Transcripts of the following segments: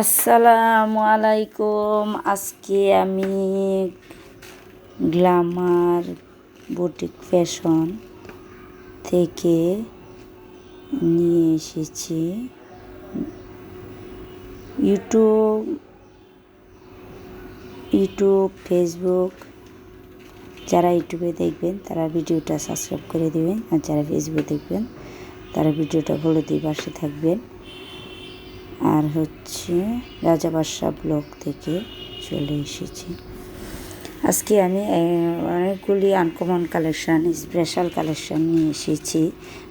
আসসালামু আলাইকুম। আজকে আমি গ্লামার বুটিক ফ্যাশন থেকে নিয়ে এসেছি। ইউটিউব ইউটিউব, ফেসবুক, যারা ইউটিউবে দেখবেন তারা ভিডিওটা সাবস্ক্রাইব করে দেবেন আর যারা ফেসবুকে দেখবেন তারা ভিডিওটা ফলো দিয়ে পাশে থাকবেন। আর হচ্ছে রাজা বাদশাহ ব্লক থেকে চলে এসেছি। আজকে আমি অনেকগুলি আনকমন কালেকশান স্পেশাল কালেকশান নিয়ে এসেছি।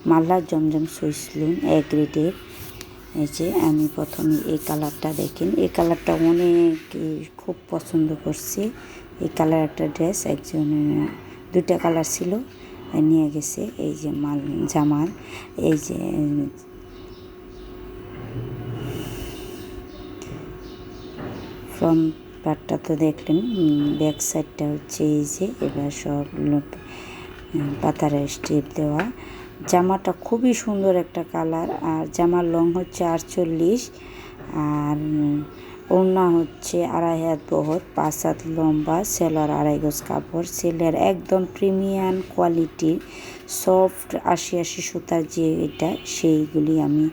মাল্লা জমজম সুইসলুন এক রেটের এই যে আমি প্রথমে এই কালারটা দেখেন। এই কালারটা অনেক খুব পছন্দ করছি। এই কালার একটা ড্রেস একজন দুইটা কালার ছিল নিয়ে গেছে। এই যে মাল জামার এই যে ফ্রন্ট পার্টটা তো দেখলেন ব্যাক সাইডটা হচ্ছে এই যে, এবার সব পাতার স্টেপ দেওয়া। জামাটা খুবই সুন্দর একটা কালার আর জামার লং হচ্ছে আটচল্লিশ, আর ওড়না হচ্ছে আড়াই হাত বহর, পাঁচ হাত লম্বা সেলার আড়াই গজ কাপড়। সেলের একদম প্রিমিয়াম কোয়ালিটির সফট আশি আশি সুতার যে এটা, সেইগুলি আমি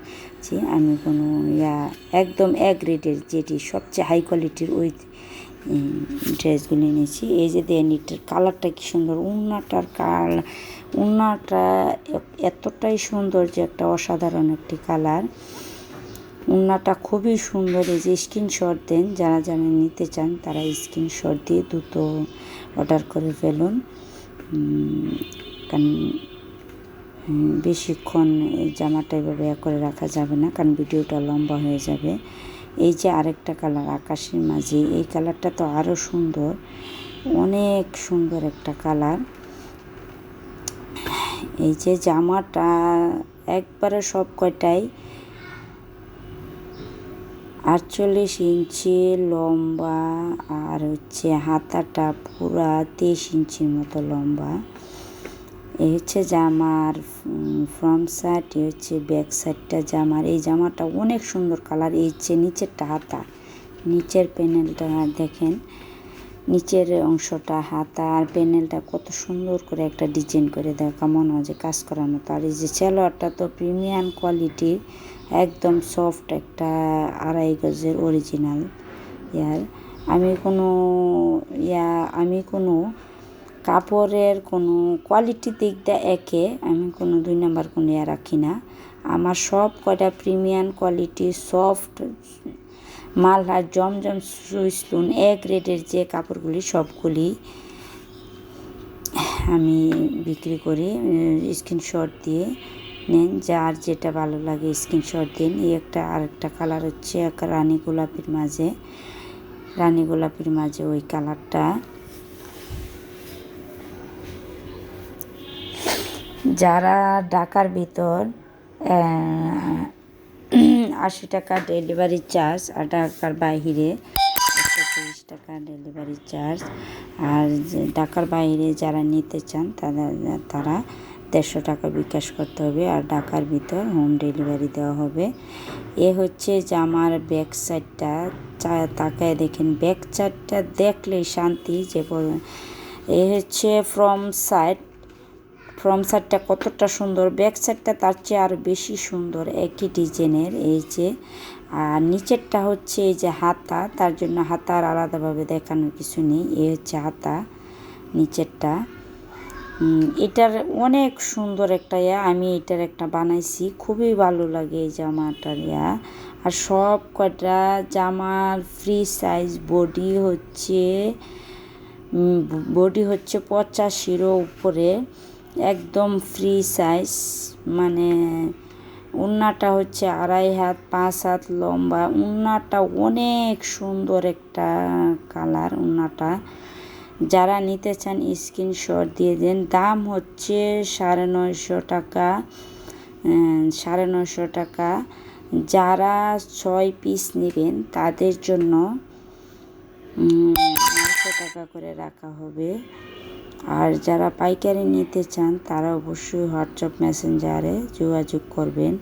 যে আমি কোনো, ইয়া, একদম এক গ্রেডের যেটি সবচেয়ে হাই কোয়ালিটির ওই ড্রেসগুলি নিয়েছি এই যে দেন এটার কালারটা কি সুন্দর। উন্নাটার কাল উন্নাটা এতটাই সুন্দর যে একটা অসাধারণ একটি কালার উন্নাটা খুবই সুন্দর। এই যে স্ক্রিনশট দেন, যারা যারা নিতে চান, তারা স্ক্রিনশট দিয়ে দ্রুত অর্ডার করে ফেলুন। কারণ বেশিক্ষণ এই জামাটা এভাবে করে রাখা যাবে না, কারণ ভিডিওটা লম্বা হয়ে যাবে। এই যে আরেকটা কালার, আকাশের মাঝে, এই কালারটা তো আরও সুন্দর, অনেক সুন্দর একটা কালার। এই যে জামাটা একবারে সব কয়টাই আটচল্লিশ ইঞ্চি লম্বা, আর হচ্ছে হাতাটা পুরা তেইশ ইঞ্চির মতো লম্বা। এই হচ্ছে জামার ফ্রন্ট সাইড এই হচ্ছে ব্যাক সাইডটা জামার। এই জামাটা অনেক সুন্দর কালার এই হচ্ছে নিচেরটা হাতা। নিচের প্যানেলটা দেখেন, নিচের অংশটা হাতা, আর প্যানেলটা কত সুন্দর করে একটা ডিজাইন করে দেখা মনে হয় যে কাজ করার মতো। আর এই যে সেলোয়ারটা তো প্রিমিয়াম কোয়ালিটির একদম সফট একটা আড়াই গজের অরিজিনাল ইয়ার, আমি কোনো, ইয়া, আমি কোনো কাপড়ের কোনো কোয়ালিটি দিক দিয়ে একে, আমি কোনো দুই নাম্বার কোনো ইয়া রাখি না। আমার সব কয়টা প্রিমিয়াম কোয়ালিটি সফট মালহা জমজম সুইসলুন এ গ্রেডের যে কাপড়গুলি সবগুলি আমি বিক্রি করি স্ক্রিনশট দিয়ে নেন, যার যেটা ভালো লাগে স্ক্রিনশট দিন। এই একটা আরেকটা কালার হচ্ছে এক রানী গোলাপির মাঝে। রানী গোলাপির মাঝে ওই কালারটা যারা ঢাকার ভিতর আশি টাকা ডেলিভারি চার্জ আর ঢাকার একশো তিরিশ টাকা ডেলিভারি চার্জ আর ঢাকার বাইরে যারা নিতে চান, তারা তারা দেড়শো টাকা বিকাশ করতে হবে আর ঢাকার ভিতর হোম ডেলিভারি দেওয়া হবে। এ হচ্ছে যে আমার ব্যাক সাইডটা তাকায় দেখেন ব্যাক সাইডটা দেখলেই শান্তি যে এ হচ্ছে ফ্রম সাইড ফ্রম সাইডটা কতটা সুন্দর, ব্যাক সাইডটা তার চেয়ে আরও বেশি সুন্দর। একই ডিজাইনের এই যে, আর নিচেরটা হচ্ছে এই যে হাতা, তার জন্য হাতার আলাদাভাবে দেখানোর কিছু নেই। এই হচ্ছে হাতা, নিচেরটা। এটার অনেক সুন্দর একটা ইয়া, আমি এটার একটা বানাইছি। খুবই ভালো লাগে এই জামাটার ইয়া। আর সব কয়টা জামার ফ্রি সাইজ বডি হচ্ছে বডি হচ্ছে পঁচাশিরও উপরে। একদম ফ্রি সাইজ মানে উন্নাটা হচ্ছে আড়াই হাত, পাঁচ হাত লম্বা। উন্নাটা অনেক সুন্দর একটা কালার উন্নাটা। যারা নিতে চান স্ক্রিনশট দিয়ে দেন। দাম হচ্ছে সাড়ে নয়শো টাকা সাড়ে নয়শো টাকা। যারা ছয় পিস নেবেন, তাদের জন্য নয়শো টাকা করে রাখা হবে। আর যারা পাইকারি নিতে চান, তারা অবশ্যই হোয়াটসঅ্যাপ মেসেঞ্জারে যোগাযোগ করবেন।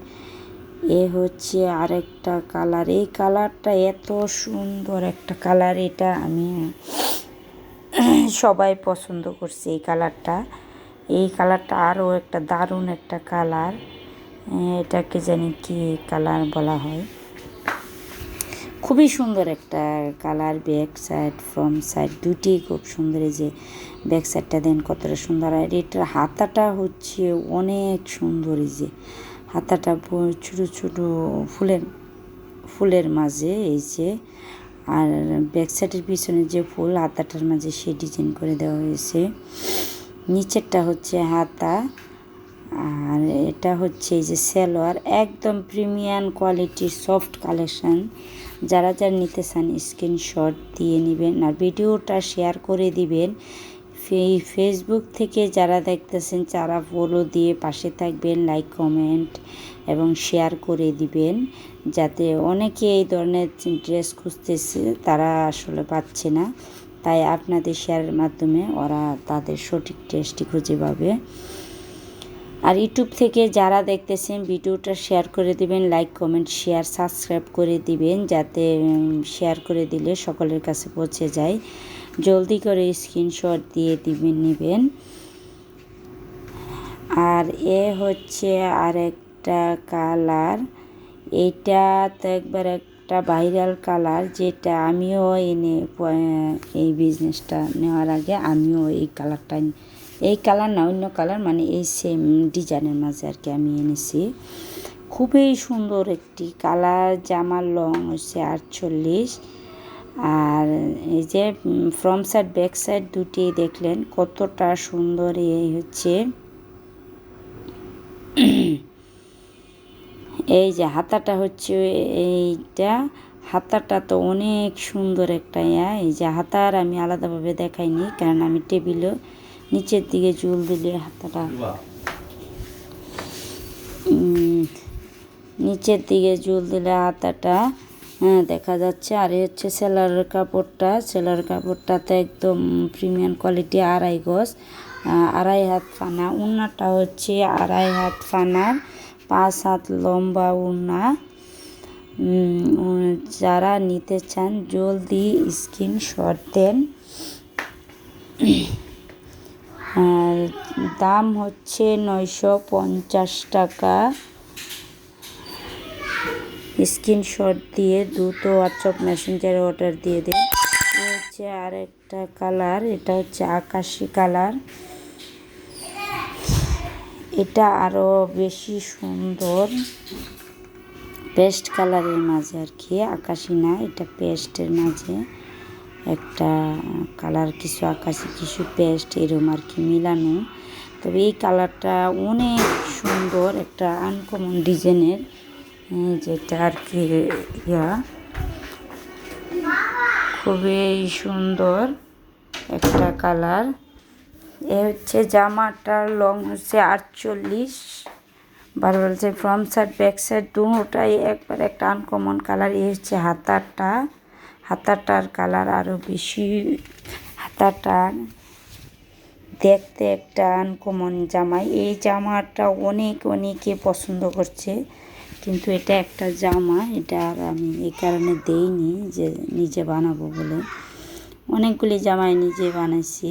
এ হচ্ছে আরেকটা কালার এই কালারটা এত সুন্দর একটা কালার এটা আমি সবাই পছন্দ করছে এই কালারটা এই কালারটা আরও একটা দারুণ একটা কালার এটাকে জানি কি কালার বলা হয়? খুবই সুন্দর একটা colour back side from side দুটি খুব সুন্দর এই যে ব্যাক সাইডটা দেন কতটা সুন্দর। আর এটার হাতাটা হচ্ছে অনেক সুন্দর এই যে। হাতাটা ছোটো ছোটো ফুলের ফুলের মাঝে এই যে। আর ব্যাক সাইডের পিছনে যে ফুল, হাতাটার মাঝে সে ডিজাইন করে দেওয়া হয়েছে। নিচেরটা হচ্ছে হাতা। আর এটা হচ্ছে এই যে সেলোয়ার, একদম প্রিমিয়াম কোয়ালিটির সফট কালেকশান। যারা যারা নিতে চান স্ক্রিনশট দিয়ে নেবেন আর ভিডিওটা শেয়ার করে দিবেন। এই ফেসবুক থেকে যারা দেখতেছেন যারা ফলো দিয়ে পাশে থাকবেন লাইক কমেন্ট এবং শেয়ার করে দিবেন। যাতে অনেকে এই ধরনের ড্রেস খুঁজতেছে, তারা আসলে পাচ্ছে না। তাই আপনাদের শেয়ারের মাধ্যমে ওরা তাদের সঠিক ড্রেসটি খুঁজে পাবে। আর ইউটিউব থেকে যারা দেখতেছেন ভিডিওটা শেয়ার করে দিবেন, লাইক, কমেন্ট, শেয়ার, সাবস্ক্রাইব করে দিবেন যাতে শেয়ার করে দিলে সকলের কাছে পৌঁছে যায়। জলদি করে স্ক্রিনশট দিয়ে দিবেন, নেবেন। আর এ হচ্ছে আরেকটা কালার। এটা তো একবার একটা ভাইরাল কালার যেটা আমিও এনে এই বিজনেসটা নেওয়ার আগে আমিও এই কালারটা এই কালার না, অন্য কালার মানে এই সেম ডিজাইনের মাঝে আর কি আমি এনেছি। খুবই সুন্দর একটি কালার জামার লং, হচ্ছে আটচল্লিশ। আর এই যে ফ্রম সাইড ব্যাক সাইড দুটি দেখলেন, কতটা সুন্দর এই হচ্ছে। এই যে হাতাটা হচ্ছে এইটা, হাতাটা তো অনেক সুন্দর একটা, ইয়া। এই যে হাতার আমি আলাদাভাবে দেখাইনি, কারণ আমি টেবিলও নিচের দিকে চুল দিলে হাতাটা। নিচের দিকে চুল দিলে হাতাটা হ্যাঁ দেখা যাচ্ছে। আর হচ্ছে সেলারের কাপড়টা। সেলার কাপড়টাতে একদম প্রিমিয়াম কোয়ালিটি আড়াই গজ আড়াই হাত ফানা। উন্নাটা হচ্ছে আড়াই হাত ফানার পাঁচ হাত লম্বা উন্না। যারা নিতে চান জলদি স্ক্রিন শট দেন দাম হচ্ছে নয়শো পঞ্চাশ টাকা। স্ক্রিনশট দিয়ে দ্রুত হোয়াটসঅ্যাপ মেসেঞ্জারে অর্ডার দিয়ে দিন। হচ্ছে আরেকটা কালার এটা হচ্ছে আকাশি কালার এটা আরও বেশি সুন্দর। পেস্ট কালারের মাঝে আর কি, আকাশি না, এটা পেস্টের মাঝে। একটা কালার, কিছু আকাশি, কিছু পেস্ট এরম আর কি মিলানো। তবে এই কালারটা অনেক সুন্দর একটা আনকমন ডিজাইনের যেটা আর কি, ইয়া। খুবই সুন্দর একটা কালার। এ হচ্ছে জামাটার লং হচ্ছে আটচল্লিশ। বারবার যে ফ্রন্ট সাইড ব্যাক সাইড দুটাই একবার একটা আনকমন কালার। এ হচ্ছে হাতারটা। হাতাটার কালার আরও বেশি হাতাটার দেখতে একটা আনকমন জামাই। এই জামাটা অনেক অনেকে পছন্দ করছে, কিন্তু এটা একটা জামা, এটা আর আমি এই কারণে দেইনি যে নিজে বানাবো বলে। অনেকগুলি জামাই নিজে বানাইছি।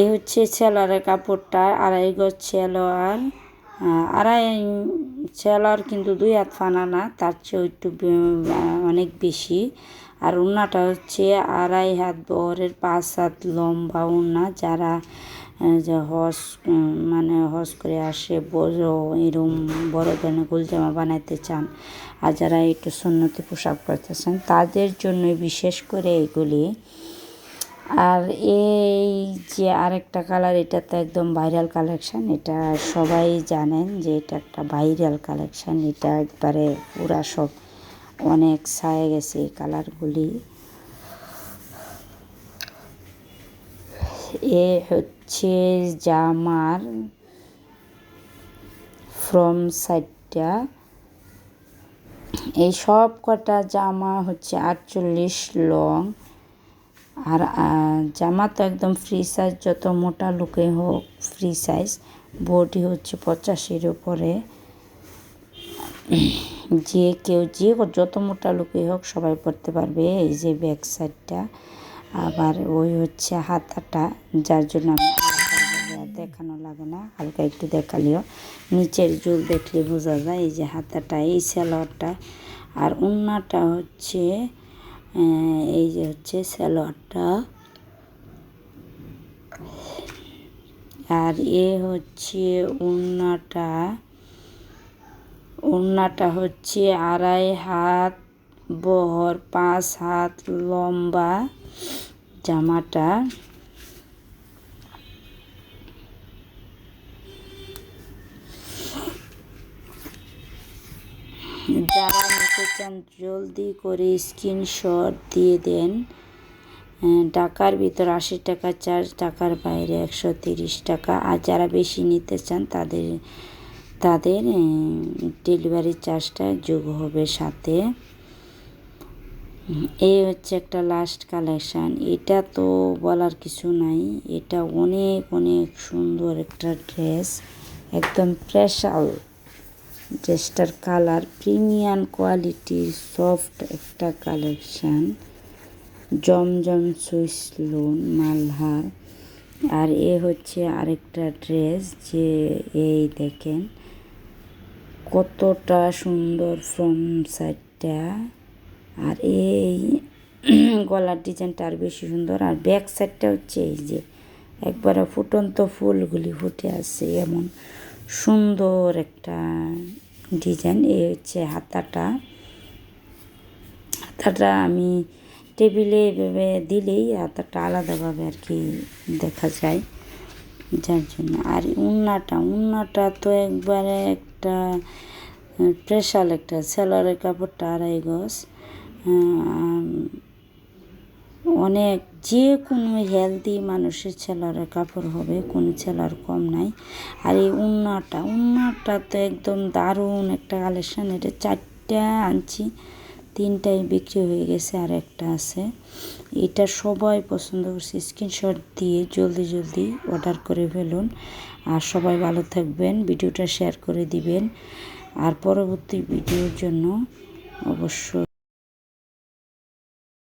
এ হচ্ছে সেলোয়ারের কাপড়টা, আড়াই গজ সেলোয়ার আড়াই সেলোয়ার কিন্তু দুই হাত ফানা না, তার চেয়ে একটু অনেক বেশি। আর উন্নাটা হচ্ছে আড়াই হাত বহরের পাঁচ হাত লম্বা উন্না যারা যে হস মানে হস করে আসে, বড় এরম, বড় ধরনের গোলজামা বানাইতে চান, আর যারা একটু সুন্নতি পোশাক করতে চান, তাদের জন্য বিশেষ করে এগুলি আর এই যে আরেকটা কালার এটা তো একদম ভাইরাল কালেকশান এটা সবাই জানেন যে এটা একটা ভাইরাল কালেকশান এটা একবারে পুরা সব অনেক ছায়ে গেছে এই কালারগুলি এ হচ্ছে জামার ফ্রম সাইডটা এই সব কটা জামা হচ্ছে আটচল্লিশ লং আর জামা তো একদম ফ্রি সাইজ যত মোটা লুকে হোক ফ্রি সাইজ বডি হচ্ছে পঁচাশির উপরে। যে কেউ যে যত মোটা লোকই হোক সবাই পড়তে পারবে, এই যে ব্যাক সাইডটা আবার ওই হচ্ছে হাতাটা, যার জন্য আমি দেখানো লাগে না, হালকা একটু দেখালেও। নিচের জুল দেখলে বোঝা যায়, এই যে হাতাটা, এই স্যালোয়ারটা আর উন্নাটা হচ্ছে এই যে হচ্ছে স্যালোয়ারটা। আর এ হচ্ছে উন্নাটা। ওড়নাটা হচ্ছে আড়াই হাত, বহর পাঁচ হাত লম্বা জামাটা। নিতে চান জলদি করে স্ক্রিনশট দিয়ে দেন। টাকার ভিতর আশি টাকা চার্জ টাকার বাইরে একশো তিরিশ টাকা। আর যারা বেশি নিতে চান, তাদের তাদের ডেলিভারি চার্জটা যোগ হবে সাথে। এই হচ্ছে একটা লাস্ট কালেকশান এটা তো বলার কিছু নাই। এটা অনেক অনেক সুন্দর একটা ড্রেস একদম স্পেশাল ড্রেসটার কালার, প্রিমিয়াম কোয়ালিটির সফট একটা কালেকশান। জমজম সুইস লোন, মালহার। আর এ হচ্ছে আরেকটা ড্রেস যে এই দেখেন, কতটা সুন্দর ফ্রম সাইডটা। আর এই গলার ডিজাইনটা আর বেশি সুন্দর। আর ব্যাক সাইডটা হচ্ছে এই যে, একবারে ফুটন্ত ফুলগুলি ফুটে আছে এমন সুন্দর একটা ডিজাইন, এই হচ্ছে হাতাটা। হাতাটা আমি টেবিলে এভাবে দিলেই হাতাটা আলাদাভাবে আর কি দেখা যায়। যার জন্য, আর উন্নাটা উন্নাটা তো একবারে একটা স্পেশাল একটা সেলারের কাপড়টা আড়াই গজ। অনেক যে কোনো হেলদি মানুষের ছেলারের কাপড় হবে, কোনো ছেলার কম নাই। আর এই উন্নাটা উন্নাটা তো একদম দারুণ একটা কালেকশান এটা চারটা আনছি, তিনটাই বিক্রি হয়ে গেছে আর একটা আছে। এটা সবাই পছন্দ করছে। স্ক্রিনশট দিয়ে জলদি জলদি অর্ডার করে ফেলুন। আর সবাই ভালো থাকবেন, ভিডিওটা শেয়ার করে দিবেন। আর পরবর্তী ভিডিওর জন্য অবশ্যই